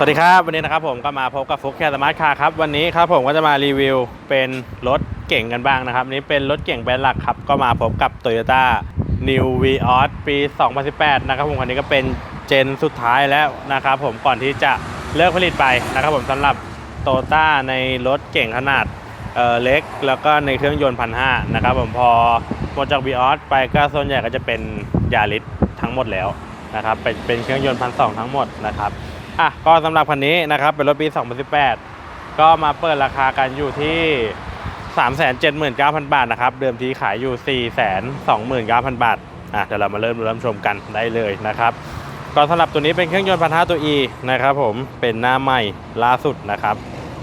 สวัสดีครับ วันนี้นะครับผมก็มาพบกับฟุกแคสมาร์ทคาร์ครับ วันนี้ครับผมก็จะมารีวิวเป็นรถเก่งกันบ้างนะครับ นี่เป็นรถเก่งแบรนด์หลักครับ ก็มาพบกับ Toyota New Vios ปี 2018 นะครับผมคันนี้ก็เป็นเจนสุดท้ายแล้วนะครับผมก่อนที่จะเลิกผลิตไปนะครับผมสำหรับโตต้าในรถเก่งขนาดเเล็ก แล้วก็ในเครื่องยนต์พันห้านะครับผมพอหมดจาก Vios ไปก็ส่วนใหญ่ก็จะเป็นยาริสทั้งหมดแล้วนะครับเป็นเป็นเครื่องยนต์พันสองทั้งหมดนะครับ อะก็สำหรับคันนี้นะครับเป็นรถปี 2018 ก็มาเปิดราคากันอยู่ที่ 379,000 บาทนะครับ เดิมทีขายอยู่ 429,000 บาทอะเดี๋ยวเรามาเริ่มเริ่มชมกันได้เลยนะครับก็สำหรับตัวนี้เป็นเครื่องยนต์พันห้าตัว E นะครับผมเป็นหน้าใหม่ล่าสุดนะครับ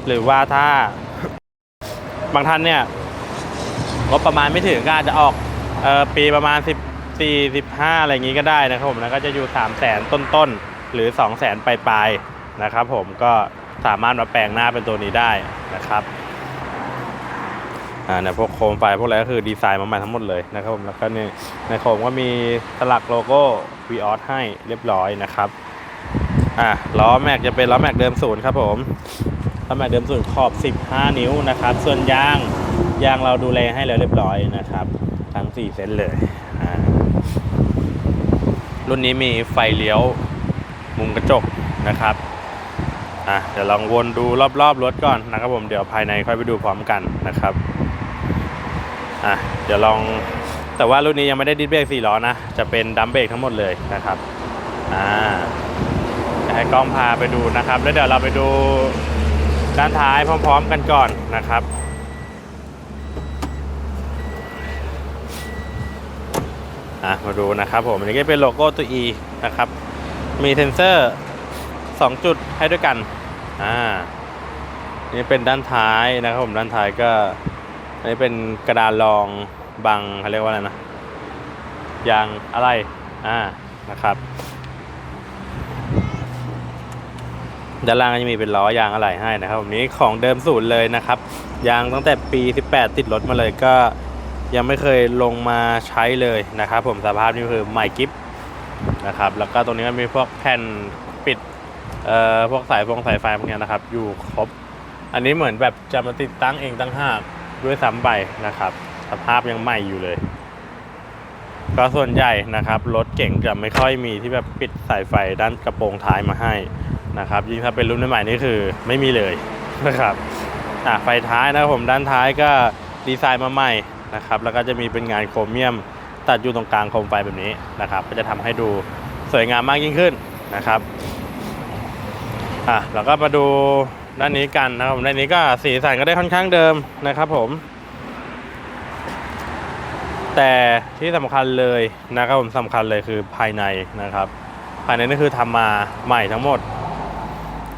หรือว่าถ้า บางท่านเนี่ยงบประมาณไม่ถึงก็อาจจะออกเออปีประมาณ 14 15 อะไรอย่างงี้ก็ได้นะครับผมแล้วก็จะอยู่ 3 0 0 0 0 0ต้นๆ หรือ 2 0 0 0 0 0ปลายๆนะครับผมก็สามารถมาแปลงหน้าเป็นตัวนี้ได้นะครับอ่าเนี่ยพวกโคมไฟพวกอะไรก็คือดีไซน์มาใหม่ทั้งหมดเลยนะครับผมแล้วก็นี่ในโคมก็มีสลักโลโก้ v ีออสให้เรียบร้อยนะครับอะล้อแม็กจะเป็นล้อแม็กเดิมศูนย์ครับผมล้อแม็กเดิมศูนย์ขอบ 15 นิ้วนะครับ ส่วนยางยางเราดูแลให้แล้วเรียบร้อยนะครับ ทั้ง 4เส้นเลยรุ่นนี้มีไฟเลี้ยว มุมกระจกนะครับอะเดี๋ยวลองวนดูรอบๆรถก่อนนะครับผมเดี๋ยวภายในค่อยไปดูพร้อมกันนะครับอะเดี๋ยวลองแต่ว่ารุ่นนี้ยังไม่ได้ดิสเบรกสี่ล้อนะจะเป็นดัมเบรกทั้งหมดเลยนะครับอ่าจะให้กล้องพาไปดูนะครับ แล้วเดี๋ยวเราไปดูด้านท้ายพร้อม ๆ กันก่อนนะครับอะมาดูนะครับผมอันนี้ก็เป็นโลโก้ตัว E นะครับ มีเซนเซอร์ 2 จุดให้ด้วยกัน อ่า นี่เป็นด้านท้ายนะครับผม ด้านท้ายก็อันนี้เป็นกระดานรองบังเขาเรียกว่าอะไรนะยางอะไร อ่า นะครับ ด้านล่างก็จะมีเป็นล้อยางอะไรให้นะครับผมนี้ของเดิมศูนย์เลยนะครับ ยางตั้งแต่ปี 18 ติดรถมาเลยก็ยังไม่เคยลงมาใช้เลยนะครับผมสภาพนี่คือใหม่กิฟ นะครับ แล้วก็ตรงนี้ก็มีพวกแผ่นปิดเอ่อพวกสายฟงสายไฟพวกนี้นะครับ อยู่ครบ อันนี้เหมือนแบบจะมาติดตั้งเองตั้งห้ากด้วยซ้ำไปนะครับ สภาพยังใหม่อยู่เลย ก็ส่วนใหญ่นะครับรถเก่งจะไม่ค่อยมีที่แบบปิดสายไฟด้านกระโปรงท้ายมาให้นะครับ ยิ่งถ้าเป็นรุ่นใหม่นี่คือไม่มีเลยนะครับอะไฟท้ายนะครับผมด้านท้ายก็ดีไซน์มาใหม่นะครับ แล้วก็จะมีเป็นงานโครเมียม ตัดอยู่ตรงกลางโคมไฟแบบนี้นะครับ ก็จะทำให้ดูสวยงามมากยิ่งขึ้นนะครับอะเราก็มาดูด้านนี้กันนะครับผมด้านนี้ก็สีสันก็ได้ค่อนข้างเดิมนะครับผม แต่ที่สำคัญเลยนะครับผมสำคัญเลยคือภายในนะครับ ภายในนี่คือทำมาใหม่ทั้งหมด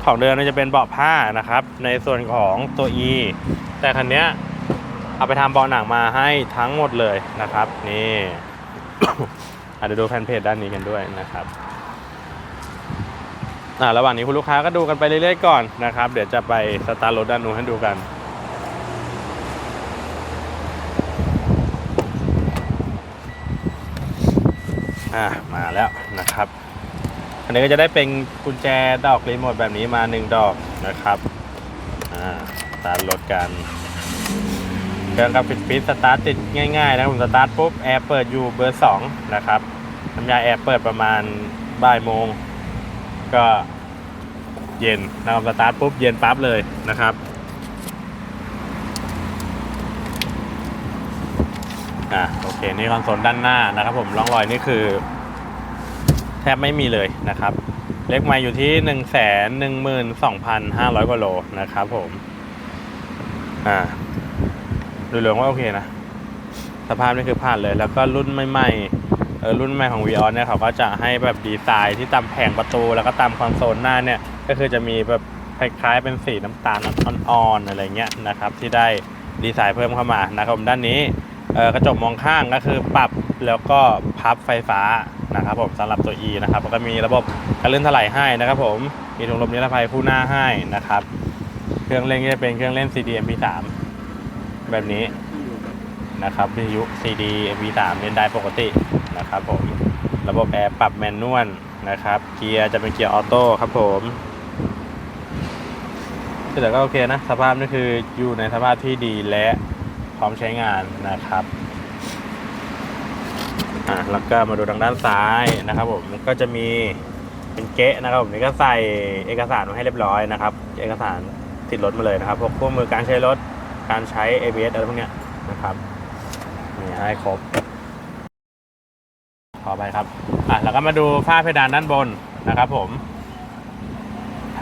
ของเดิมนี่จะเป็นเบาะผ้านะครับ ในส่วนของตัว E แต่คันเนี้ย เอาไปทำเบาะหนังมาให้ทั้งหมดเลยนะครับนี่อาจจะดูแฟนเพจด้านนี้กันด้วยนะครับอ่าระหว่างนี้คุณลูกค้าก็ดูกันไปเรื่อยๆก่อนนะครับ เดี๋ยวจะไปสตาร์ทรถด้านนู้นให้ดูกันอ่ามาแล้วนะครับอันนี้ก็จะได้เป็นกุญแจดอกรีโมทแบบนี้มาหนึ่งดอกนะครับอ่าสตาร์ทรถกัน เครื่องกับปิดปิดสตาร์ทติดง่ายๆนะผมสตาร์ทปุ๊บแอร์เปิดอยู่เบอร์สองนะครับน้ำยาแอร์เปิดประมาณบ่ายโมง ก็เย็นนะครับสตาร์ทปุ๊บเย็นปั๊บเลยนะครับอ่าโอเคนี่คอนโซลด้านหน้านะครับผมร่องรอยนี่คือ แทบไม่มีเลยนะครับ เล็กไมาอยู่ที่หนึ่งแสนหนึ่งหมื่นสองพันห้าร้อยกว่าโลนะครับผมอ่า ดูเหลืองว่าโอเคนะ สภาพนี่คือผ่านเลย แล้วก็รุ่นใหม่ๆเออรุ่นใหม่ของ v ีออเนี่ยเขาก็จะให้แบบดีไซน์ที่ตามแผงประตู แล้วก็ตามคอนโซลหน้าเนี่ย ก็คือจะมีแบบคล้ายๆเป็นสีน้ำตาลอ่อนๆอะไรเงี้ยนะครับ ที่ได้ดีไซน์เพิ่มเข้ามานะครับผมด้านนี้เออกระจกมองข้างก็คือปรับแล้วก็พับไฟฟ้านะครับผมสำหรับตัว E นะครับแล้วก็มีระบบการลื่อนถลายให้นะครับผมมีถุงลมนิรภัยคู่หน้าให้นะครับ เครื่องเล่นก็จะเป็นเครื่องเล่น CD MP3 แบบนี้นะครับวิทยุ CD MP3 เล่นได้ปกตินะครับผมระบบแอร์ปรับแมนนวลนะครับเกียร์จะเป็นเกียร์ออโต้ครับผมแต่ก็โอเคนะ สภาพนี่คืออยู่ในสภาพที่ดีและพร้อมใช้งานนะครับอะแล้วก็มาดูทางด้านซ้ายนะครับผมก็จะมีเป็นเก๊ะนะครับผมนี่ก็ใส่เอกสารมาให้เรียบร้อยนะครับ เอกสารติดรถมาเลยนะครับพวกคู่มือการใช้รถ การใช้ ABS อะไรพวกเนี้ยนะครับมีให้ครบขอไปครับอะแล้วก็มาดูฝ้าเพดานด้านบนนะครับผม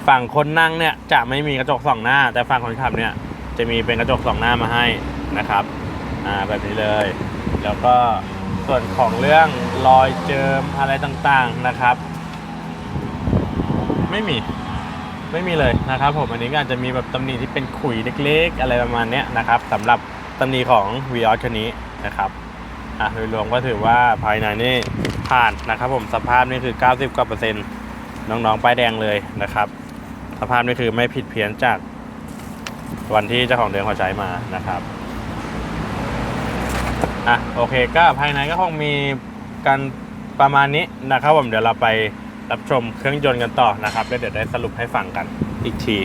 ฝั่งคนนั่งเนี่ยจะไม่มีกระจกสองหน้า แต่ฝั่งคนขับเนี่ยจะมีเป็นกระจกสองหน้ามาให้นะครับอ่าแบบนี้เลย แล้วก็ส่วนของเรื่องรอยเจิมอะไรต่างๆนะครับ ไม่มี ไม่มีเลยนะครับผมอันนี้ก็อาจจะมีแบบตำหนิที่เป็นขุยเล็กๆ อะไรประมาณนี้นะครับสำหรับตำหนิของ v ีออสคันนี้นะครับอะโดยรวมก็ถือว่าภายในนี่ผ่านนะครับผมสภาพนี่คือ 90กว่าเปอร์เซ็นต์น้องๆป้ายแดงเลยนะครับ สภาพนี่คือไม่ผิดเพี้ยนจากวันที่เจ้าของเดิมเขาใช้มานะครับอะโอเคก็ภายในก็คงมีกันประมาณนี้นะครับผมเดี๋ยวเราไป รับชมเครื่องยนต์กันต่อนะครับแล้วเดี๋ยวได้สรุปให้ฟังกันอีกที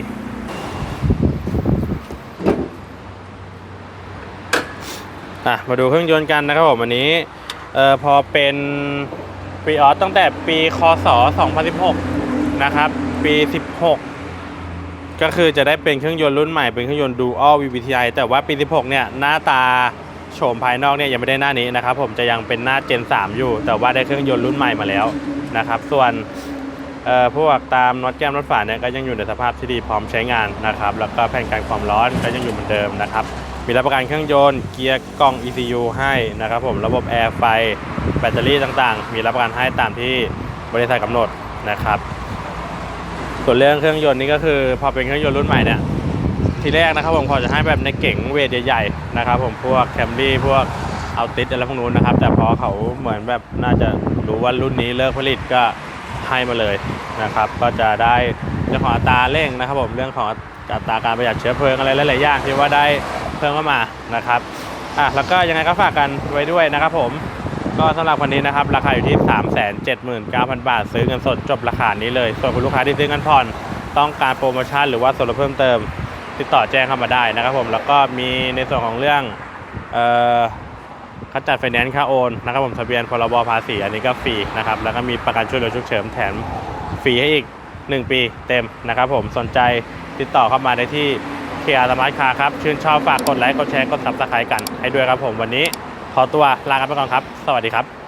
อะมาดูเครื่องยนต์กันนะครับผมวันนี้เอ่อพอเป็นปีออสตั้งแต่ปีคศ2016 นะครับ ปี 16 ก็คือจะได้เป็นเครื่องยนต์รุ่นใหม่เป็นเครื่องยนต์ Dual VVTi แต่ว่าปี 16 เนี่ย หน้าตา โฉมภายนอกเนี่ยยังไม่ได้หน้านี้นะครับ ผมจะยังเป็นหน้า Gen 3 อยู่ แต่ว่าได้เครื่องยนต์รุ่นใหม่มาแล้วนะครับ ส่วนพวกตามน็อตแก้มน็อตฝาเนี่ยก็ยังอยู่ในสภาพที่ดีพร้อมใช้งานนะครับ แล้วก็แผ่นกันความร้อนก็ยังอยู่เหมือนเดิมนะครับ มีรับประกันเครื่องยนต์เกียร์กล้อง ECU ให้นะครับ ผมระบบแอร์ไฟแบตเตอรี่ต่างๆ มีรับประกันให้ตามที่บริษัทกำหนดนะครับ ส่วนเรื่องเครื่องยนต์นี่ก็คือพอเป็นเครื่องยนต์รุ่นใหม่เนี่ย ทีแรกนะครับผมเขาจะให้แบบในเก๋งเวทใหญ่ๆนะครับผมพวกแคมรี่พวกเอาติดอะไรพวกนู้นนะครับ แต่พอเขาเหมือนแบบน่าจะรู้ว่ารุ่นนี้เลิกผลิตก็ให้มาเลยนะครับ ก็จะได้เรื่องของอัตราเร่งนะครับผมเรื่องของอัตราการประหยัดเชื้อเพลิงอะไรหลายๆอย่างที่ว่าได้เพิ่มเข้ามานะครับอะแล้วก็ยังไงก็ฝากกันไว้ด้วยนะครับผมก็สำหรับวันนี้นะครับ ราคาอยู่ที่ 379,000 บาท ซื้อเงินสดจบราคานี้เลย ส่วนคุณลูกค้าที่ซื้อเงินผ่อน ต้องการโปรโมชั่นหรือว่าส่วนลดเพิ่มเติม ติดต่อแจ้งเข้ามาได้นะครับผมแล้วก็มีในส่วนของเรื่องเอ่อคัดจัดไฟแนนซ์ค่าโอนนะครับผมทะเบียนพรบภาษีอันนี้ก็ฟรีนะครับแล้วก็มีประกันช่วยเหลือฉุกเฉินแถมฟรีให้อีก 1 ปีเต็มนะครับผมสนใจติดต่อเข้ามาได้ที่เคียร์สมาร์ทคาร์ครับชื่นชอบฝากกดไลค์กดแชร์กดซับสไครต์กันให้ด้วยครับผมวันนี้ขอตัวลากันไปก่อนครับ สวัสดีครับ